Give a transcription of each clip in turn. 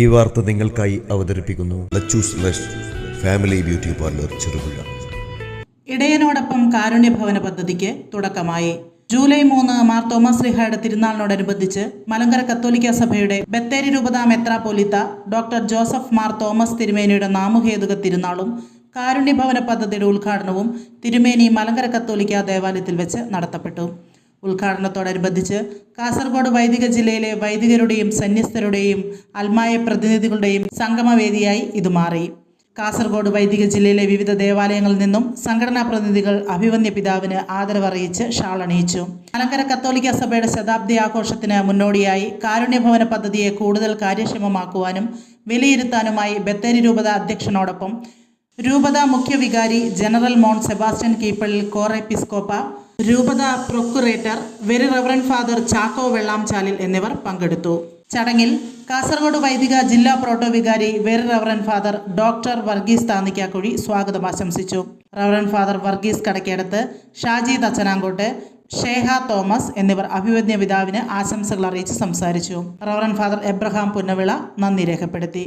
ഈ വാർത്ത നിങ്ങൾക്കായി അവതരിപ്പിക്കുന്നു. ഫാമിലി ബ്യൂട്ടി പാർലർ ചെറുപുഴ ഇടയനോടൊപ്പം കാരുണ്യഭവന പദ്ധതിക്ക് തുടക്കമായി. ജൂലൈ മൂന്ന് മാർ തോമസ് ശ്രീഹായുടെ തിരുനാളിനോടനുബന്ധിച്ച് മലങ്കര കത്തോലിക്ക സഭയുടെ ബത്തേരി രൂപത മെത്രാപോലിത്ത ഡോക്ടർ ജോസഫ് മാർ തോമസ് തിരുമേനിയുടെ നാമഹേതുക തിരുനാളും കാരുണ്യഭവന പദ്ധതിയുടെ ഉദ്ഘാടനവും തിരുമേനി മലങ്കര കത്തോലിക്ക ദേവാലയത്തിൽ വെച്ച് നടത്തപ്പെട്ടു. ഉദ്ഘാടനത്തോടനുബന്ധിച്ച് കാസർഗോഡ് വൈദിക ജില്ലയിലെ വൈദികരുടെയും സന്യസ്തരുടെയും അൽമായ പ്രതിനിധികളുടെയും സംഗമവേദിയായി ഇത് മാറി. കാസർഗോഡ് വൈദിക ജില്ലയിലെ വിവിധ ദേവാലയങ്ങളിൽ നിന്നും സംഘടനാ പ്രതിനിധികൾ അഭിവന്യ പിതാവിന് ആദരവറിയിച്ച് ഷാളണിയിച്ചു. മലങ്കര കത്തോലിക്ക സഭയുടെ ശതാബ്ദി ആഘോഷത്തിന് മുന്നോടിയായി കാരുണ്യഭവന പദ്ധതിയെ കൂടുതൽ കാര്യക്ഷമമാക്കുവാനും വിലയിരുത്താനുമായി ബത്തേരി രൂപത അധ്യക്ഷനോടൊപ്പം രൂപത മുഖ്യവികാരി ജനറൽ മോൺ സെബാസ്റ്റ്യൻ കീപ്പളിൽ കോറെപ്പിസ്കോപ്പ രൂപത procurator very reverend father Chacko Vellamchalil എന്നിവർ പങ്കെടുത്തു. ചടങ്ങിൽ കാസർഗോഡ് വൈദിക ജില്ലാ പ്രോട്ടോ വികാരി very reverend father doctor Varghese Thannikkakuzhi സ്വാഗതം ആശംസിച്ചു. Reverend father Varghese Kadakkedath Shaji Thachanangottu ഷേഹ Thomas എന്നിവർ അഭിവന്യ പിതാവിന് ആശംസകൾ അറിയിച്ച് സംസാരിച്ചു. റവറൻ ഫാദർ എബ്രഹാം പുന്നവിള നന്ദി രേഖപ്പെടുത്തി.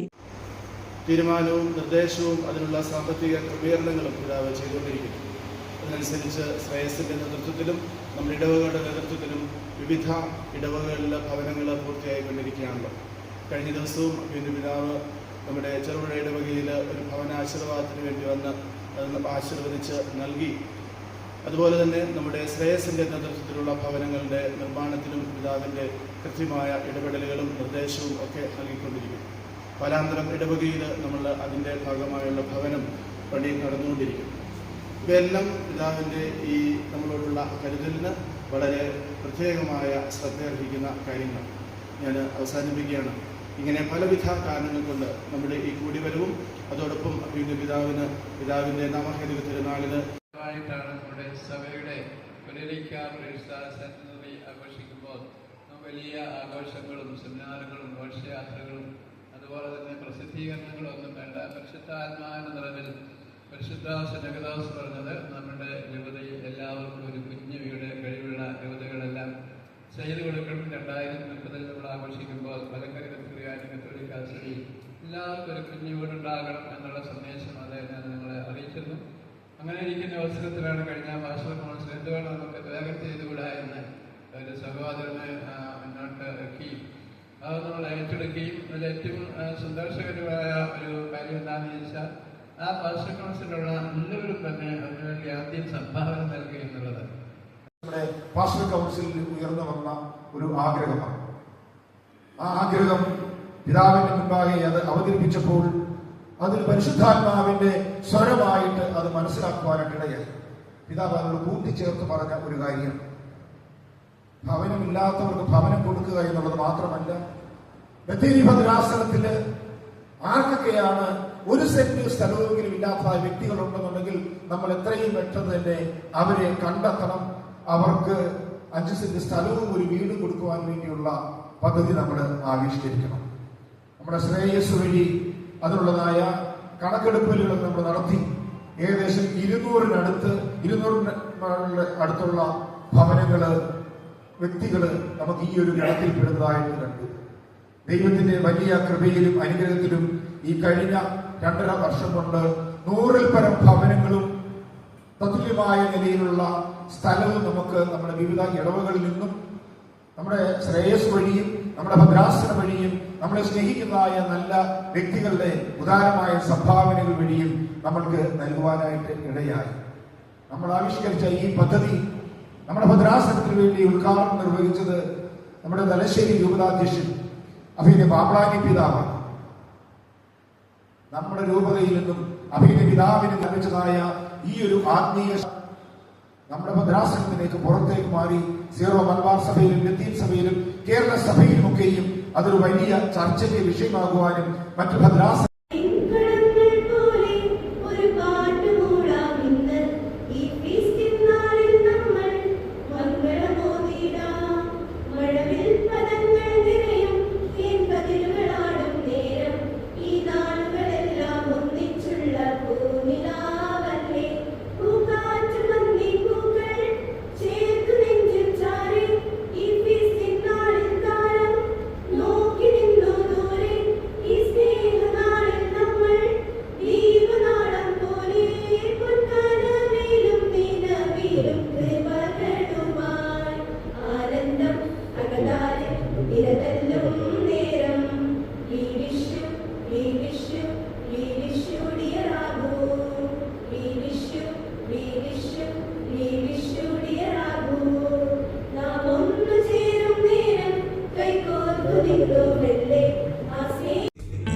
തീരുമാനവും നിർദ്ദേശവും അതിനുള്ള സാമ്പത്തിക ക്രമീകരണങ്ങളും പിതാവ് ചെയ്തുകൊണ്ടിരിക്കുന്നു. അതിനനുസരിച്ച് ശ്രേയസിന്റെ നേതൃത്വത്തിലും നമ്മുടെ ഇടവകകളുടെ നേതൃത്വത്തിലും വിവിധ ഇടവകകളിലെ ഭവനങ്ങൾ പൂർത്തിയായിക്കൊണ്ടിരിക്കുകയാണല്ലോ. കഴിഞ്ഞ ദിവസവും പിന്നെ പിതാവ് നമ്മുടെ ചെറുപുഴ ഇടവകയിൽ ഒരു ഭവന ആശീർവാദത്തിന് വേണ്ടി വന്ന് ആശീർവദിച്ച് നൽകി. അതുപോലെ തന്നെ നമ്മുടെ ശ്രേയസിന്റെ നേതൃത്വത്തിലുള്ള ഭവനങ്ങളുടെ നിർമ്മാണത്തിനും പിതാവിന്റെ കൃത്യമായ ഇടപെടലുകളും നിർദ്ദേശവും ഒക്കെ നൽകിക്കൊണ്ടിരിക്കും. പലാന്തരം ഇടവകയിൽ നമ്മൾ അതിന്റെ ഭാഗമായുള്ള ഭവനം പണി നടന്നുകൊണ്ടിരിക്കും. ഇവയെല്ലാം പിതാവിന്റെ ഈ നമ്മളോടുള്ള കരുതലിന് വളരെ പ്രത്യേകമായ ശ്രദ്ധയർഹിക്കുന്ന കാര്യങ്ങൾ ഞാൻ അവസാനിപ്പിക്കുകയാണ്. ഇങ്ങനെ പലവിധ കാരണങ്ങൾ കൊണ്ട് നമ്മുടെ ഈ കൂടിവരവും അതോടൊപ്പം അഭിയുടെ പിതാവിന് പിതാവിന്റെ നാമഹേതുക തിരുനാളിന് ആയിട്ടാണ് നമ്മുടെ സഭയുടെ ആഘോഷിക്കുമ്പോൾ വലിയ ആഘോഷങ്ങളും സെമിനാറുകളും ഘോഷയാത്രകളും അതുപോലെ തന്നെ പ്രസിദ്ധീകരണങ്ങളും ഒന്നും വേണ്ട. പരിശുദ്ധാത്മാവിന്റെ നിറവിൽ പരിശുദ്ധ ശനകദാസ് പറഞ്ഞത് നമ്മുടെ യുവതയിൽ എല്ലാവർക്കും ഒരു കുഞ്ഞു വീട് കഴിവുള്ള യുവതകളെല്ലാം ചെയ്തു കൊടുക്കണം. രണ്ടായിരത്തി മുപ്പതിൽ നമ്മൾ ആഘോഷിക്കുമ്പോൾ മലങ്കര കത്തോലിക്കാനും കത്തോലിക്ക എല്ലാവർക്കും ഒരു കുഞ്ഞു എന്നുള്ള സന്ദേശം അദ്ദേഹം നിങ്ങളെ അറിയിച്ചിരുന്നു. അങ്ങനെ ഇരിക്കുന്ന അവസരത്തിലാണ് കഴിഞ്ഞ ഭാഷ കൗൺസിൽ എന്തുകൊണ്ട് നമുക്ക് വേഗം ചെയ്തുകൂടാ എന്ന് ഒരു സഹോദരനെ മുന്നോട്ട് ഇറക്കി അത് നമ്മൾ ഏറ്റെടുക്കുകയും അതിൽ ഏറ്റവും സന്തോഷകരമായ ഒരു കാര്യം എന്താണെന്ന് ചോദിച്ചാൽ ആ ഭാഷ കൗൺസിലുള്ള എല്ലാവരും തന്നെ അതിനുവേണ്ടി ആദ്യം സംഭാവന നൽകുക എന്നുള്ളത്. നമ്മുടെ പാസ്റ്റർ കൗൺസിലിൽ ഉയർന്നു വന്ന ഒരു ആഗ്രഹമാണ്. ആ ആഗ്രഹം പിതാവിന്റെ മുമ്പാകെ അത് അവതരിപ്പിച്ചപ്പോൾ അതിൽ പരിശുദ്ധാത്മാവിന്റെ സ്വരമായിട്ട് അത് മനസ്സിലാക്കുവാനായിട്ട് ഇടയായി പിതാവ് അതിനോട് കൂട്ടിച്ചേർത്ത് പറഞ്ഞ ഒരു കാര്യം ഭവനമില്ലാത്തവർക്ക് ഭവനം കൊടുക്കുക എന്നുള്ളത് മാത്രമല്ല ബത്തേരി ഭദ്രാസനത്തിൽ ആർക്കൊക്കെയാണ് ഒരു സെന്റ് സ്ഥലമെങ്കിലും ഇല്ലാത്ത വ്യക്തികളുണ്ടെന്നുണ്ടെങ്കിൽ നമ്മൾ എത്രയും പെട്ടെന്ന് തന്നെ അവരെ കണ്ടെത്തണം. അവർക്ക് അഞ്ച് സെന്റ് സ്ഥലവും ഒരു വീടും കൊടുക്കുവാൻ വേണ്ടിയുള്ള പദ്ധതി നമ്മൾ ആവിഷ്കരിക്കണം. നമ്മുടെ ശ്രേയസ് വഴി അതിനുള്ളതായ കണക്കെടുപ്പലുകൾ നമ്മൾ നടത്തി. ഏകദേശം ഇരുന്നൂറിനടുത്ത് ഇരുന്നൂറിന് അടുത്തുള്ള ഭവനങ്ങൾ വ്യക്തികൾ നമുക്ക് ഈ ഒരു ഗണത്തിൽ പെടുന്നതായിട്ട് കണ്ടു. ദൈവത്തിന്റെ വലിയ കൃപയിലും അനുഗ്രഹത്തിലും ഈ കഴിഞ്ഞ രണ്ടര വർഷം കൊണ്ട് നൂറിൽ പരം ഭവനങ്ങളും തത്തുല്യമായ നിലയിലുള്ള സ്ഥലവും നമുക്ക് നമ്മുടെ വിവിധ ഇടവുകളിൽ നിന്നും നമ്മുടെ ശ്രേയസ് വഴിയും നമ്മുടെ ഭദ്രാസന വഴിയും നമ്മളെ സ്നേഹിക്കുന്നതായ നല്ല വ്യക്തികളുടെ ഉദാരമായ സംഭാവനകൾ വഴിയും നമ്മൾക്ക് നൽകുവാനായിട്ട് ഇടയായി. നമ്മൾ ആവിഷ്കരിച്ച ഈ പദ്ധതി നമ്മുടെ ഭദ്രാസനത്തിന് വേണ്ടി ഉദ്ഘാടനം നിർവഹിച്ചത് നമ്മുടെ തലശ്ശേരി രൂപതാധ്യക്ഷൻ അഭിനയ പാപ്പളാനി പിതാവ്. നമ്മുടെ രൂപതയിൽ നിന്നും അഭിന്റെ പിതാവിന് ലഭിച്ചതായ ഈ ഒരു ആത്മീയ നമ്മുടെ ഭദ്രാസനത്തിലേക്ക് പുറത്തേക്ക് മാറി സീറോ മലബാർ സഭയിലും ലത്തീൻ സഭയിലും കേരള സഭയിലുമൊക്കെയും അതൊരു വലിയ ചർച്ചയ്ക്ക് വിഷയമാകുവാനും മറ്റു ഭദ്രാസന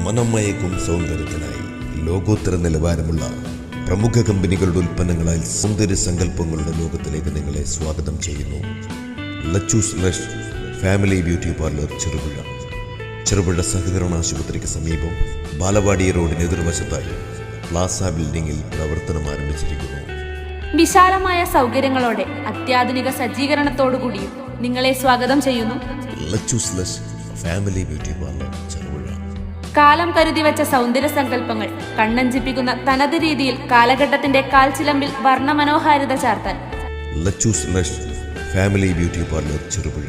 മനമയക്കും സൗന്ദര്യത്തിനായി ലോകോത്തര നിലവാരമുള്ള പ്രമുഖ കമ്പനികളുടെ ഉൽപ്പന്നങ്ങളാൽ സൗന്ദര്യ സങ്കല്പങ്ങളുടെ ലോകത്തിലേക്ക് നിങ്ങളെ സ്വാഗതം ചെയ്യുന്നു. Lachus lush family beauty parlour Cherupuzha. Cherupuzha സഹകരണ ആശുപത്രിക്ക് സമീപം ബാലവാടി റോഡിന് എതിർവശത്തായി പ്ലാസ ബിൽഡിംഗിൽ പ്രവർത്തനം ആരംഭിച്ചിരിക്കുന്നു. വിശാലമായ സൗകര്യങ്ങളോടെ അത്യാധുനിക സജ്ജീകരണത്തോടുകൂടിയും നിങ്ങളെ സ്വാഗതം ചെയ്യുന്നു. Lachu's lush family beauty parlour കാലം കരുതി വെച്ച സൗന്ദര്യ സങ്കല്പങ്ങൾ കണ്ണഞ്ചിപ്പിക്കുന്ന തനത് രീതിയിൽ കാലഘട്ടത്തിന്റെ കാൽച്ചിലമ്പിൽ വർണമനോഹാരിത ചാർത്താൻ. ഫാമിലി ബ്യൂട്ടി പാർലർ ചെറുപുഴ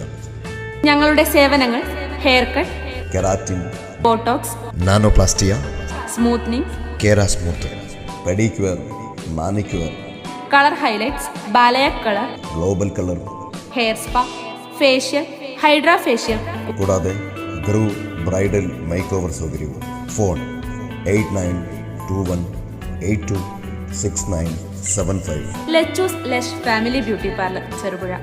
ഞങ്ങളുടെ സേവനങ്ങൾ hair cut keratin botox nanoplastia smoothening kera smooth pedicure manicure colour highlights balayage colour global colour hair spa facial hydra facial കൂടാതെ ഗ്രൂ ബ്രൈഡൽ മേക്ക് ഓവർ സൗകര്യവും. Phone eight nine two one eight two six nine seven five. Family beauty parlour Cherupuzha.